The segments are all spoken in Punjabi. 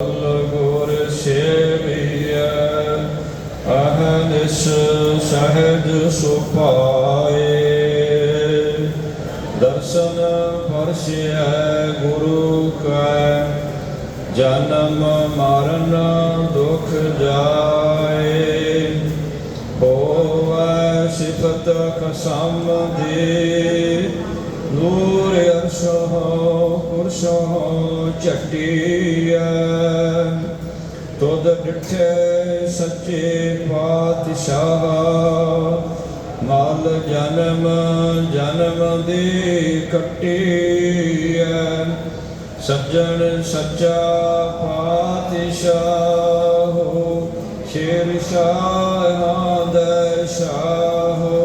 ਗੁਰ ਸੇਵੀਐ ਅਹਨਿਸ ਸਹਿਜ ਸੁਪਾਏ ਦਰਸ਼ਨ ਪਰਸਿਐ ਗੁਰੂ ਕੈ, ਜਨਮ ਮਰਨ ਦੁਖ ਜਾਏ। ਹੋਵੈ ਸਿਫਤ ਕਸਮ ਦੇ, ਨੂਰ ਅਰਸ਼ੋ ਪੁਰਸ਼ੋ ਚਟੀਐ ਡਿਠੇ ਸੱਚੇ ਪਾਤਸ਼ਾਹ, ਮਾਲ ਜਨਮ ਜਨਮ ਦੇ ਕੱਟੇ ਸੱਜਣ ਸੱਚਾ ਪਾਤਸ਼ਾਹ ਸ਼ੇਰ ਸ਼ਾਹਾਂ ਦਾ ਸ਼ਾਹੋ।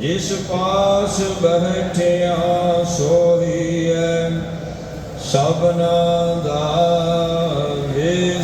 ਜਿਸ ਪਾਸ ਬੈਠਿਆ ਸੋਹੀਐ ਸਭਨਾ ਦਾ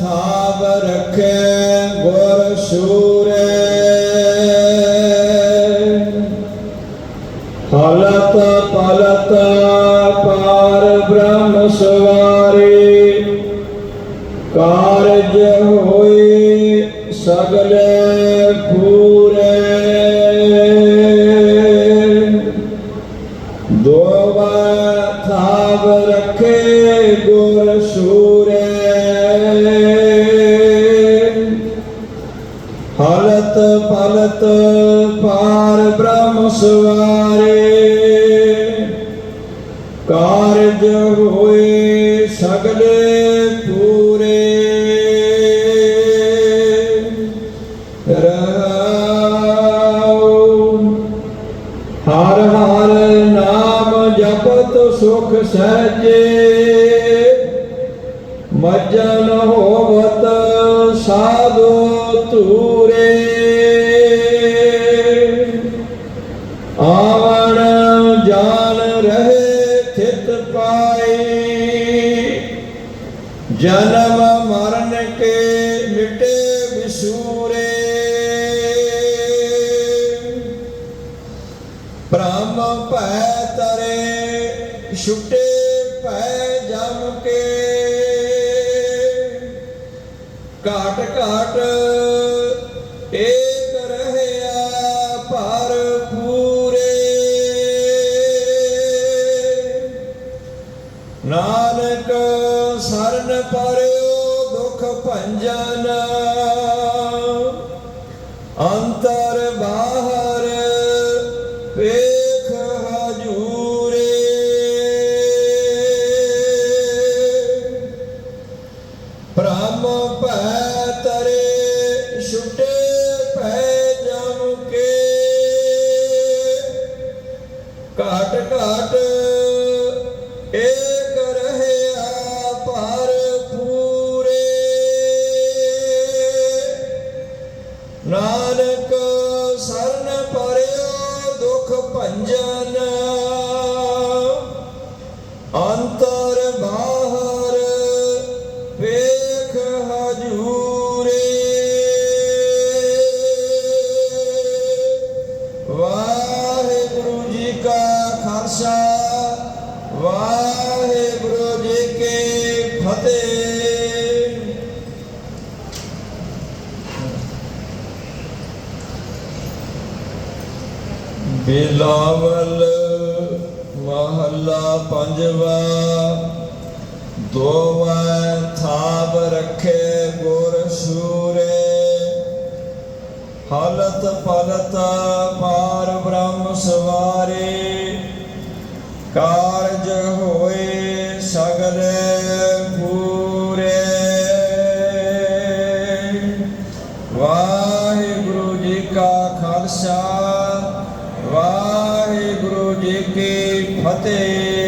ਥਾਵ ਰਖੇ ਗੁਰ ਸੂਰੇ। ਹਲਤ ਪਲਤ ਪਾਰ ਬ੍ਰਹਮ ਸਵਾਰੀ ਕਾਰਜ ਹੋਏ ਸਗਲੇ ਪੂਰੇ ਹਲਤ ਪਲਤ, ਪਾਰ ਬ੍ਰਹਮ ਸਵਾਰੇ। ਕਾਰਜ ਹੋਏ ਸਗਲੇ ਪੂਰੇ। ਰਹਾਉ, ਹਰ ਹਰ ਨਾਮ ਜਪਤ ਸੁਖ ਸਹਜੇ। ਮਜਨ ਹੋਵਤ ਸਾਧੂ ਆਵਣ ਜਾਣ ਰਹੇ ਥਿਤ ਪਾਈ ਜਨਮ ਮਰਨ ਕੇ ਮਿਟੇ ਵਿਸੂਰੇ। ਬ੍ਰਹਮ ਭੈ ਤਰੇ ਛੁਟੇ ਭੈ ਜਮ ਕੇ। ਘਾਟ ਘਾਟ ਸਰਨ ਪਰਿਓ ਦੁਖ ਭੰਜਨ। ਅੰਤਰ ਬਾਹਰ ਵੇਖ ਹਜੂਰੇ। ਬ੍ਰਹਮ ਭੈ ਤਰੇ ਛੁਟੇ ਦੁਖ ਭੰਜਨ ਅੰਤਰ ਬਾਹਰ ਵੇਖ ਹਜੂਰੇ। ਵਾਹਿਗੁਰੂ ਜੀ ਕਾ ਖਾਲਸਾ ਵਾਹਿਗੁਰੂ ਬਿਲਾਵਲ ਮਹੱਲਾ ਪੰਜਵਾ, ਦੋਵਾ ਥਾਪ ਰੱਖੇ ਗੁਰ ਸੂਰੇ। ਹਾਲਤ ਪਲਤ ਪਾਰ ਬ੍ਰਹਮ ਸਵਾਰੇ, ਕਾਰਜ ਹੋਏ ਸਗਲੇ ਪੂਰੇ। ਵਾਹਿਗੁਰੂ ਜੀ ਕਾ ਖਾਲਸਾ ਵਾਹਿਗੁਰੂ ਜੀ ਕੀ ਫਤਿਹ।